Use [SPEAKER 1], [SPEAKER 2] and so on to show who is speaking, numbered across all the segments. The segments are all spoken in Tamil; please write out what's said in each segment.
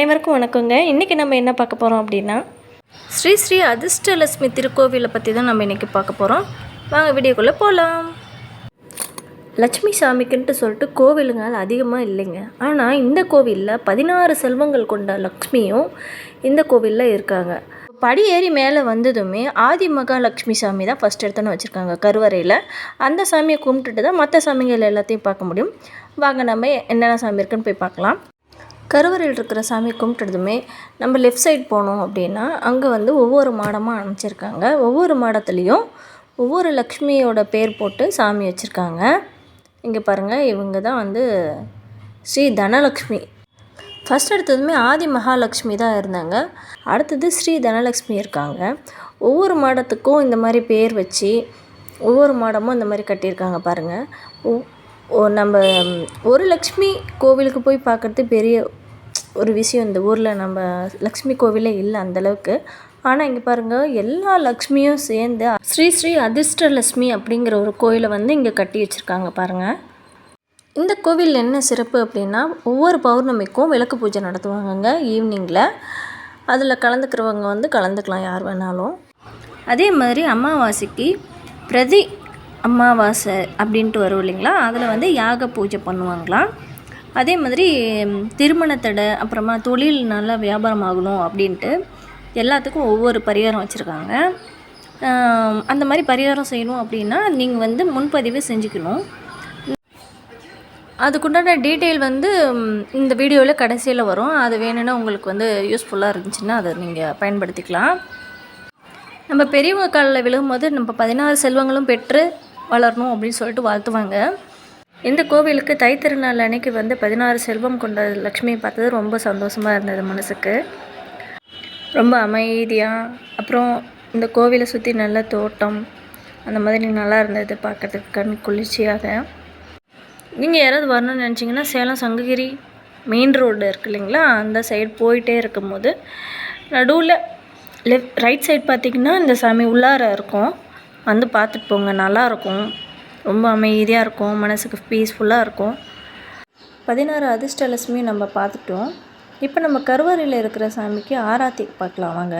[SPEAKER 1] அனைவருக்கும் வணக்கங்க. இன்றைக்கி நம்ம என்ன பார்க்க போகிறோம் அப்படின்னா ஸ்ரீ ஸ்ரீ அதிர்ஷ்டலட்சுமி திருக்கோவிலை பற்றி தான் நம்ம இன்றைக்கி பார்க்க போகிறோம் வாங்க வீடியோக்குள்ளே போகலாம் லட்சுமி சாமிக்குன்ட்டு சொல்லிட்டு கோவிலுங்கள் அதிகமாக இல்லைங்க. ஆனால் இந்த கோவிலில் பதினாறு செல்வங்கள் கொண்ட லக்ஷ்மியும் இந்த கோவிலில் இருக்காங்க. படி ஏறி மேலே வந்ததுமே ஆதி மகாலட்சுமி சாமி தான் ஃபஸ்ட் எடுத்துன்னு வச்சுருக்காங்க கருவறையில். அந்த சாமியை கும்பிட்டுட்டு தான் மற்ற சாமிகள் எல்லாத்தையும் பார்க்க முடியும். வாங்க நம்ம என்னென்ன சாமி இருக்குன்னு போய் பார்க்கலாம். கருவறையில் இருக்கிற சாமி கும்பிட்டதுமே நம்ம லெஃப்ட் சைட் போனோம் அப்படின்னா அங்கே வந்து ஒவ்வொரு மாடமாக அமைச்சிருக்காங்க ஒவ்வொரு மாடத்துலேயும் ஒவ்வொரு லக்ஷ்மியோட பேர் போட்டு சாமி வச்சுருக்காங்க. இங்கே பாருங்கள் இவங்க தான் வந்து ஸ்ரீ தனலக்ஷ்மி. ஃபஸ்ட் எடுத்ததுமே ஆதி மகாலட்சுமி தான் இருந்தாங்க. அடுத்தது ஸ்ரீ தனலக்ஷ்மி இருக்காங்க. ஒவ்வொரு மாடத்துக்கும் இந்த மாதிரி பேர் வச்சு ஒவ்வொரு மாடமும் இந்த மாதிரி கட்டியிருக்காங்க பாருங்கள் நம்ம ஒரு லக்ஷ்மி கோவிலுக்கு போய் பார்க்குறது பெரிய ஒரு விஷயம் இந்த ஊரில் நம்ம லக்ஷ்மி கோவிலே இல்லை அந்தளவுக்கு ஆனால் இங்கே பாருங்கள் எல்லா லக்ஷ்மியும் சேர்ந்து ஸ்ரீ ஸ்ரீ அதிர்ஷ்டலட்சுமி அப்படிங்கிற ஒரு கோயிலை வந்து இங்கே கட்டி வச்சுருக்காங்க பாருங்கள் இந்த கோவிலில் என்ன சிறப்பு அப்படின்னா ஒவ்வொரு பௌர்ணமிக்கும் விளக்கு பூஜை நடத்துவாங்கங்க ஈவினிங்கில் அதில் கலந்துக்கிறவங்க வந்து கலந்துக்கலாம் யார் வேணாலும். அதே மாதிரி அமாவாசைக்கு பிரதி அமாவாசை அப்படின்ட்டு வரும் இல்லைங்களா? அதில் வந்து யாக பூஜை பண்ணுவாங்களாம். அதே மாதிரி திருமணத்தடை அப்புறமா தொழில் நல்லா வியாபாரம் ஆகணும் அப்படின்ட்டு எல்லாத்துக்கும் ஒவ்வொரு பரிகாரம் வச்சுருக்காங்க. அந்த மாதிரி பரிகாரம் செய்யணும் அப்படின்னா நீங்கள் வந்து முன்பதிவு செஞ்சுக்கணும். அதுக்குண்டான டீட்டெயில் வந்து இந்த வீடியோவில் கடைசியில் வரும். அது வேணும்னா உங்களுக்கு வந்து யூஸ்ஃபுல்லாக இருந்துச்சுன்னா அதை நீங்கள் பயன்படுத்திக்கலாம். நம்ம பெரியவங்க காலில் விழுகும்போது நம்ம பதினாறு செல்வங்களும் பெற்று வளரணும் அப்படின்னு சொல்லிட்டு வாழ்த்துவாங்க. இந்த கோவிலுக்கு தைத்திருநாள் அன்னைக்கு வந்து பதினாறு செல்வம் கொண்ட லக்ஷ்மியை பார்த்தது ரொம்ப சந்தோஷமாக இருந்தது மனசுக்கு. ரொம்ப அமைதியாக அப்புறம் இந்த கோவிலை சுற்றி நல்ல தோட்டம் அந்த மாதிரி நல்லா இருந்தது பார்க்கறதுக்கு கண் குளிர்ச்சியாக. நீங்கள் யாராவது வரணும்னு நினச்சிங்கன்னா சேலம் சங்ககிரி மெயின் ரோடு இருக்கு இல்லைங்களா? அந்த சைடு போயிட்டே இருக்கும்போது நடுவில் லெஃப்ட் ரைட் சைடு பார்த்தீங்கன்னா இந்த சாமி உள்ளார இருக்கும். வந்து பார்த்துட்டு போங்க நல்லாயிருக்கும் ரொம்ப அமைதியாக இருக்கும் மனசுக்கு பீஸ்ஃபுல்லாக இருக்கும். பதினாறு அதிர்ஷ்டலட்சுமி நம்ம பார்த்துட்டோம். இப்போ நம்ம கருவறையில் இருக்கிற சாமிக்கு ஆராத்தி பார்க்கலாம் வாங்க.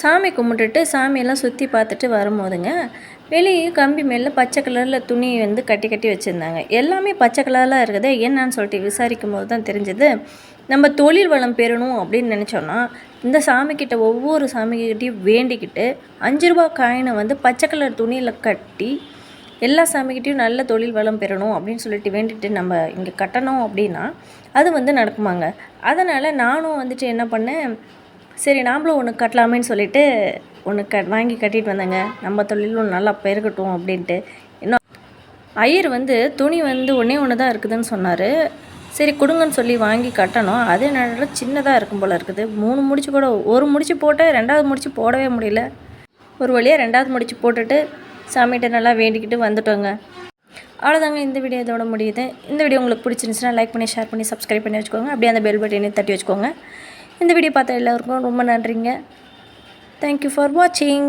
[SPEAKER 1] சாமி கும்பிட்டுட்டு சாமியெல்லாம் சுற்றி பார்த்துட்டு வரும்போதுங்க வெளியே கம்பி மேலே பச்சை கலரில் துணி வந்து கட்டி கட்டி வச்சுருந்தாங்க. எல்லாமே பச்சை கலரில் இருக்குது. என்னன்னு சொல்லிட்டு விசாரிக்கும் போது தான் தெரிஞ்சது நம்ம தொழில் வளம் பெறணும் அப்படின்னு நினச்சோன்னா இந்த சாமிக்கிட்ட ஒவ்வொரு சாமிக்கிட்டையும் வேண்டிக்கிட்டு அஞ்சு ரூபா காயினை வந்து பச்சை கலர் துணியில் கட்டி எல்லா சாமிக்கிட்டையும் நல்ல தொழில் வளம் பெறணும் அப்படின்னு சொல்லிட்டு வேண்டிட்டு நம்ம இங்கே கட்டணும் அப்படின்னா அது வந்து நடக்குமாங்க. அதனால் நானும் வந்துட்டு என்ன பண்ணேன் சரி நாம்ளும் ஒன்று கட்டலாமேன்னு சொல்லிட்டு ஒன்று க வாங்கி கட்டிட்டு வந்தேங்க. நம்ம தொழிலும் நல்லா பெருகட்டும் அப்படின்ட்டு. இன்னும் ஐயர் வந்து துணி வந்து ஒன்றே ஒன்று தான் இருக்குதுன்னு சொன்னார். சரி கொடுங்கன்னு சொல்லி வாங்கி கட்டணும். அதே நேரத்தில் சின்னதாக இருக்கும் போல் இருக்குது. மூணு முடிச்சு கூட ஒரு முடிச்சு போட்டால் ரெண்டாவது முடிச்சு போடவே முடியல. ஒரு வழியாக ரெண்டாவது முடிச்சு போட்டுட்டு சாமிகிட்ட நல்லா வேண்டிக்கிட்டு வந்துட்டோங்க. அவ்வளோதாங்க இந்த வீடியோ இதோட முடியுது. இந்த வீடியோ உங்களுக்கு பிடிச்சிருந்துச்சுன்னா லைக் பண்ணி ஷேர் பண்ணி சப்ஸ்கிரைப் பண்ணி வச்சுக்கோங்க. அப்படியே அந்த பெல் பட்டனையும் தட்டி வச்சுக்கோங்க. இந்த வீடியோ பார்த்த எல்லாருக்கும் ரொம்ப நன்றிங்க. தேங்க்யூ ஃபார் வாட்சிங்